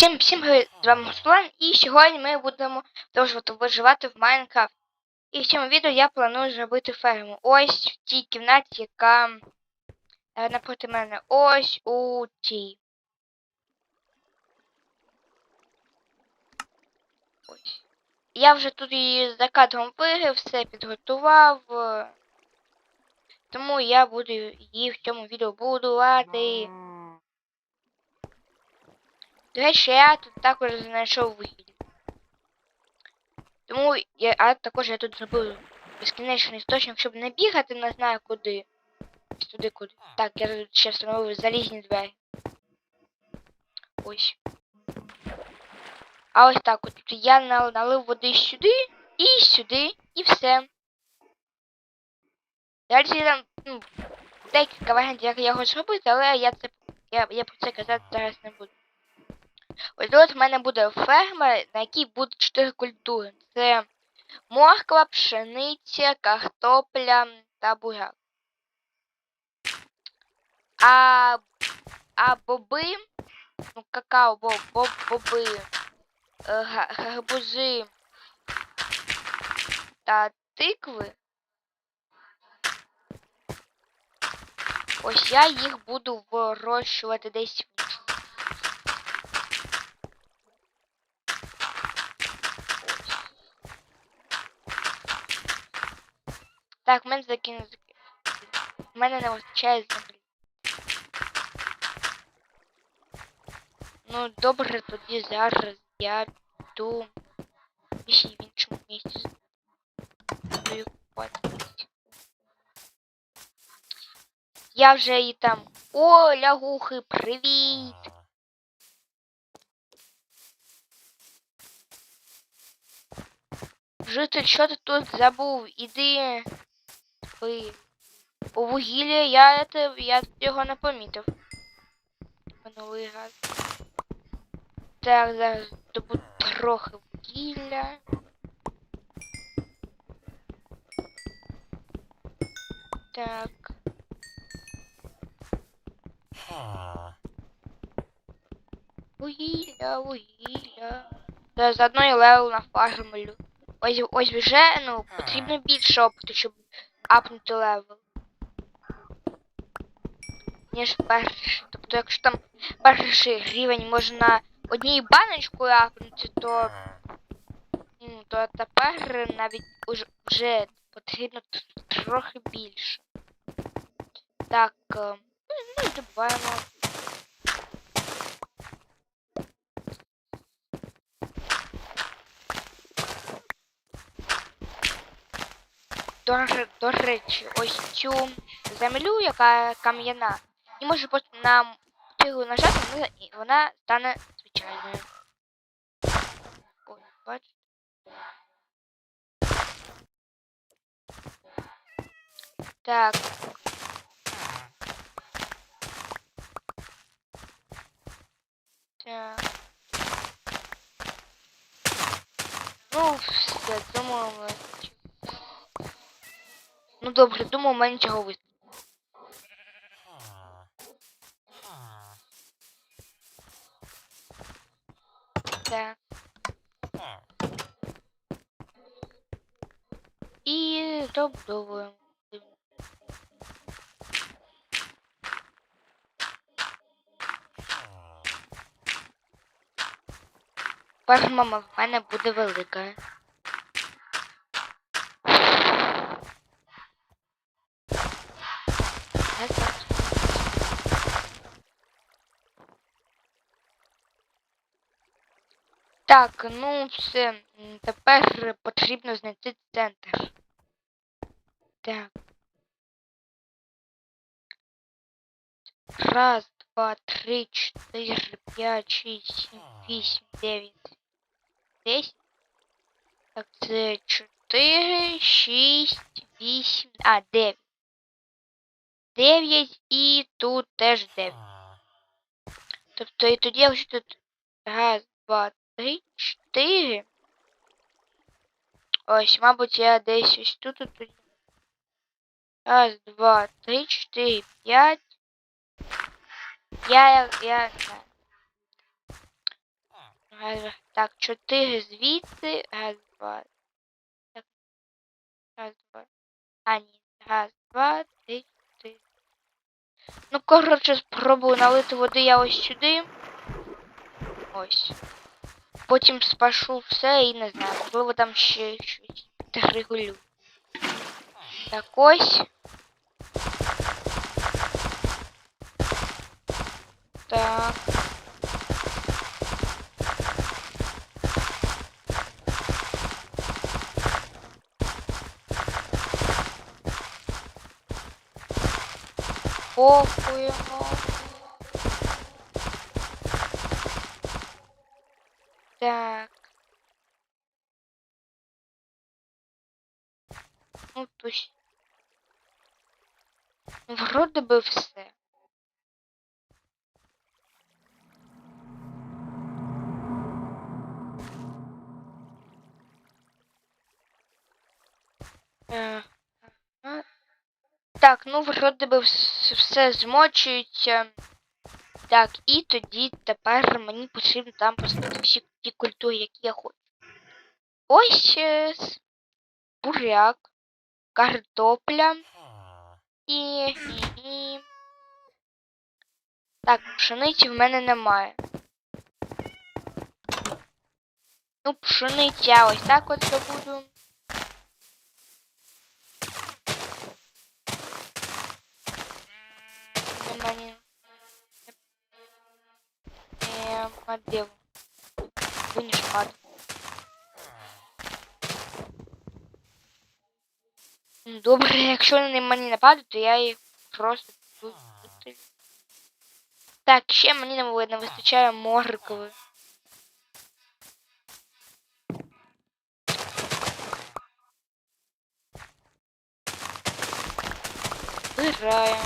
Всім всім привіт, з вами Руслан, і сьогодні ми будемо продовжувати виживати в Майнкрафт. І в цьому відео я планую зробити ферму. Ось в тій кімнаті, яка е, напроти мене. Ось у тій. Ось. Я вже тут її за кадром виграв, все підготував. е, Тому я буду її в цьому відео будувати. До речі, я тут також знайшов вугілля. Тому я, а також я тут зробив безкінечний істочник, щоб не бігати, не знаю куди. Туди куди. Так, я тут ще встановив залізні двері. Ось. А ось так от я налив води сюди і сюди, і все. Далі там ну, декілька варіантів, як його зробити, але я це я, я про це казати зараз не буду. Ось тут в мене буде ферма, на якій будуть чотири культури. Це морква, пшениця, картопля та буряк. А, а боби, ну какао, боб, боб, боби, е, гарбузи та тикви. Ось я їх буду вирощувати десь в Так, в мене закину. В мене не вистачає землі. Ну, добре, тоді зараз я піду ще в іншому місці. Буду купати. Я вже і там. О, лягухи, привіт! Житель, що ти тут забув? Іди. Ви. У вугілля я, це, я його не помітив. Минулий раз. Так, зараз добуду трохи вугілля. Так. Вугілля, вугілля. Та заодно і левел на фармлю. Ось, ось вже, ну, потрібно більше опиту, щоб апнути левел. Ніж перший. Тобто, якщо там перший рівень можна однією баночкою апнути, то, ну, то тепер навіть уже, вже потрібно трохи більше. Так, е, ну, ну і добуваємо. До, до речі, ось цю землю, яка кам'яна, і може просто на цю нажати, вона- вона стане звичайною. Ой, бачите? Так. Так. Ну, все, думаю, ми... Ну добре, думаю, у мене цього вистачить. Так. І добудовуємо. Ферма в мене буде велика. Я зараз Так, ну все. Тепер потрібно знайти центр. Так. Раз, два, три, чотири, п'ять, шість, сім, вісім, дев'ять, десять. Так, це чотири, шість, вісім, а, дев'ять. Дев'ять і тут теж дев'ять. Тобто і тоді ось тут раз, два, три, чотири. Ось, мабуть, я десь ось тут тоді. Раз, два, три, чотири, п'ять. Я, я, я, знаю. Так, чотири звідси. Раз, два. Так. Раз, два. А, ні. Раз, два, три, чотири. Ну, коротше, спробую налити води я ось сюди. Ось. Потім спашу все і не знаю, можливо там ще щось підрегулю. Так ось. Так. Похуємо. Так. Вроде би все. Е. Так, ну вроде би все змочується. Так, і тоді тепер мені потрібно там поставити всі ті культури, які я хочу. Ось буряк, картопля і. Так, пшениці в мене немає. Ну, пшениця ось так от добуду. На мені. Ем, а де? ви? Ви не шпад. Ну, Добре, якщо вони на мені нападуть, то я їх просто тут. Так, ще мені не вистачає моркви. Збираємо.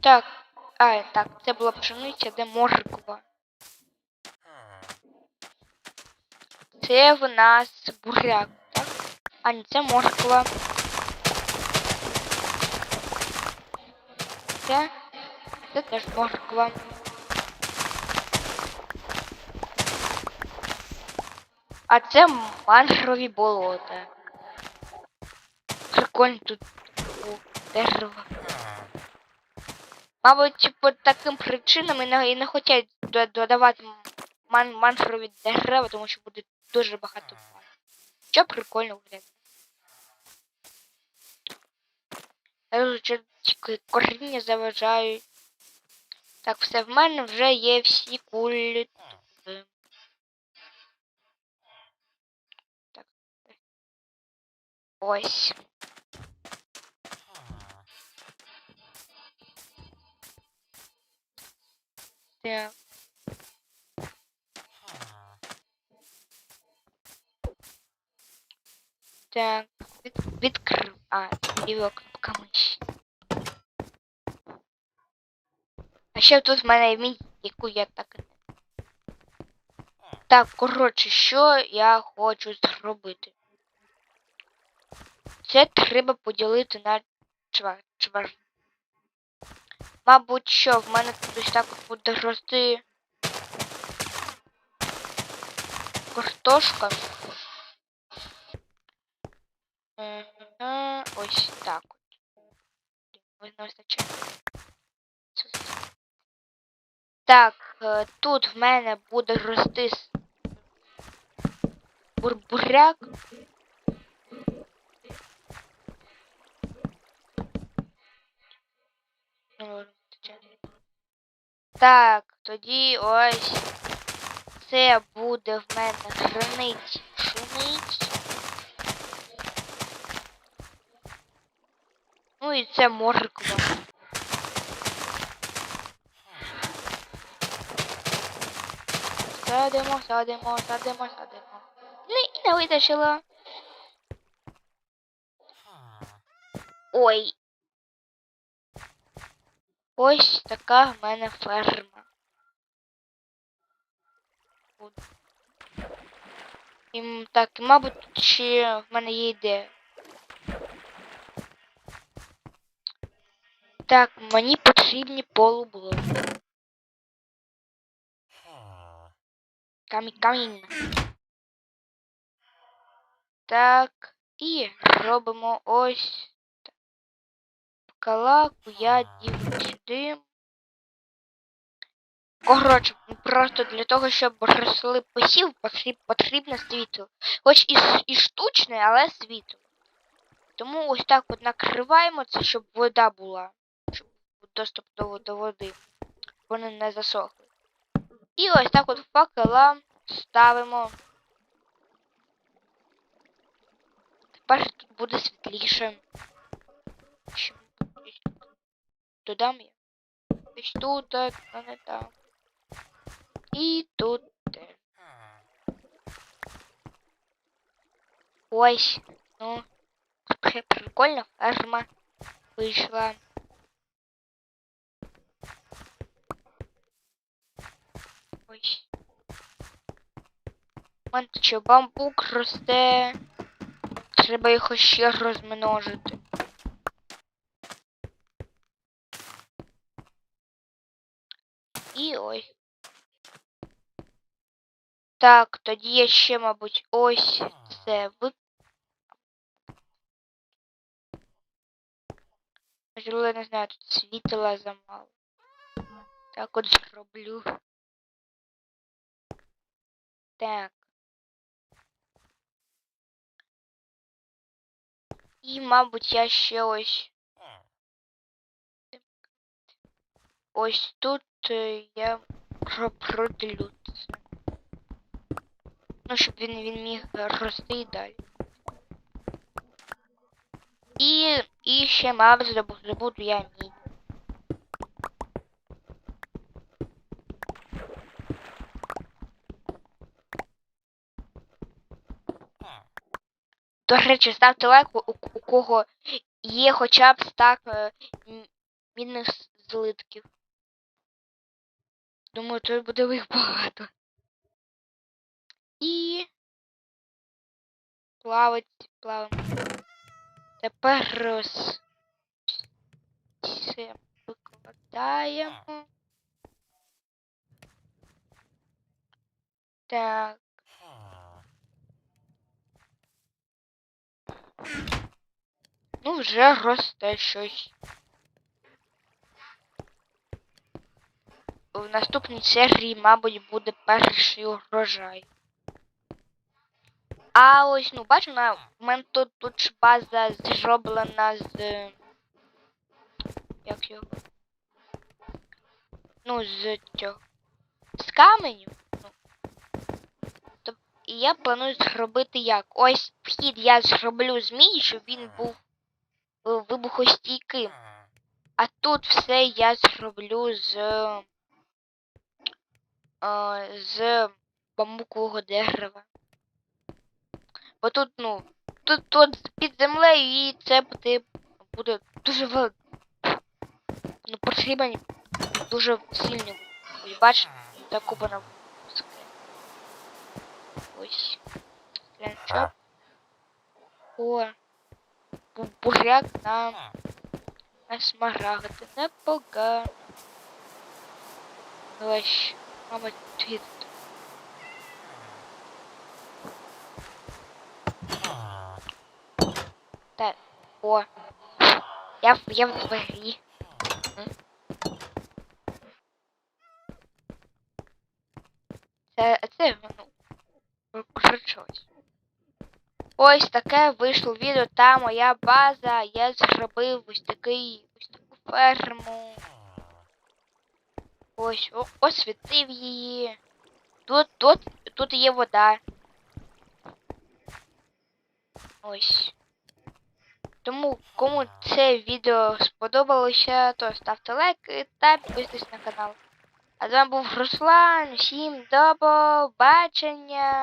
Так, а, так, це була пшениця, де морква. Це в нас буряк, так? А, ні, це морква. Це, це теж морква. А це мангрові болота. Прикольно тут дерево. Мабуть, по таким причинам і не, і не хочуть додавати ман мангрові дерева, тому що буде дуже багато пар. Що прикольно виглядає. Тільки коріння заважають. Так, все, в мене вже є всі культури. Так. Ось. Так. Так, від, відкрив. А, лівою кнопками. А ще тут в мене мій, яку я так. Так, коротше, що я хочу зробити? Це треба поділити на чвер. чвер. Мабуть, що в мене тут так буде рости картошка. Мгм, Ось так от. З- Так, е, тут в мене буде рости бурбуряк. Так, тоді ось це буде в мене границь Ну і це морква. Садимо, садимо, садимо, садимо. Ну і не витащила. Ой. Ось така в мене ферма. І, так, мабуть, ще в мене є ідея. Так, мені потрібні полублоки. Камінь, камінь. Так, і робимо ось. так. Калаку я дів сюди. Коротше, просто для того, щоб росли посів, потріб- потрібне світло. Хоч і, і штучне, але світло. Тому ось так от накриваємо це, щоб вода була. Доступ до, до води. Вони не засохли. І ось так от факела ставимо. Тепер тут буде світліше. Додам я. Десь тут, а не там. І тут. Ось. Ну. Таке прикольна ферма вийшла. У мене тут бамбук росте. Треба його ще розмножити. І ось. Так, тоді я ще, мабуть, ось це ви. Можливо, я не знаю, тут світла замало. Так от зроблю. Так. І, мабуть, я ще ось. Ось тут е, я про- продлю це. Ну, щоб він, він міг рости і далі. І, і ще, мабуть, забуду, забуду я мідь. До речі, ставте лайк, у, у кого є хоча б стак е, м- мідних с- злитків. Думаю, тут буде їх багато. І плавать, плаваємо. Тепер роз... все викладаємо. Так. Ну, вже росте щось. В наступній серії, мабуть, буде перший урожай. А ось, ну, бачу, на в мене тут, тут база зроблена з. Як його? Ну, з цього. З каменю. Ну. І я планую зробити як? Ось вхід я зроблю з мій, щоб він був е, вибухостійким. А тут все я зроблю з. е, з бамбукового дерева. Бо тут, ну, тут, тут під землею і це буде, буде дуже вел... Ну, потрібен дуже сильний. Бачите, закупана скрин. Ось. Склянчок. О. бу- Буряк на, на смарагди. Непогано. Ось, мабуть, тут. Так, о. Я, я в дворі. Це, це, ну, кручось. Ось таке вийшло відео, та моя база. Я зробив ось такий, ось таку ферму. Ось, о, освітив її. Тут, тут, тут є вода. Ось. Тому, кому це відео сподобалося, то ставте лайк та підписуйтесь на канал. А з вами був Руслан. Всім до побачення!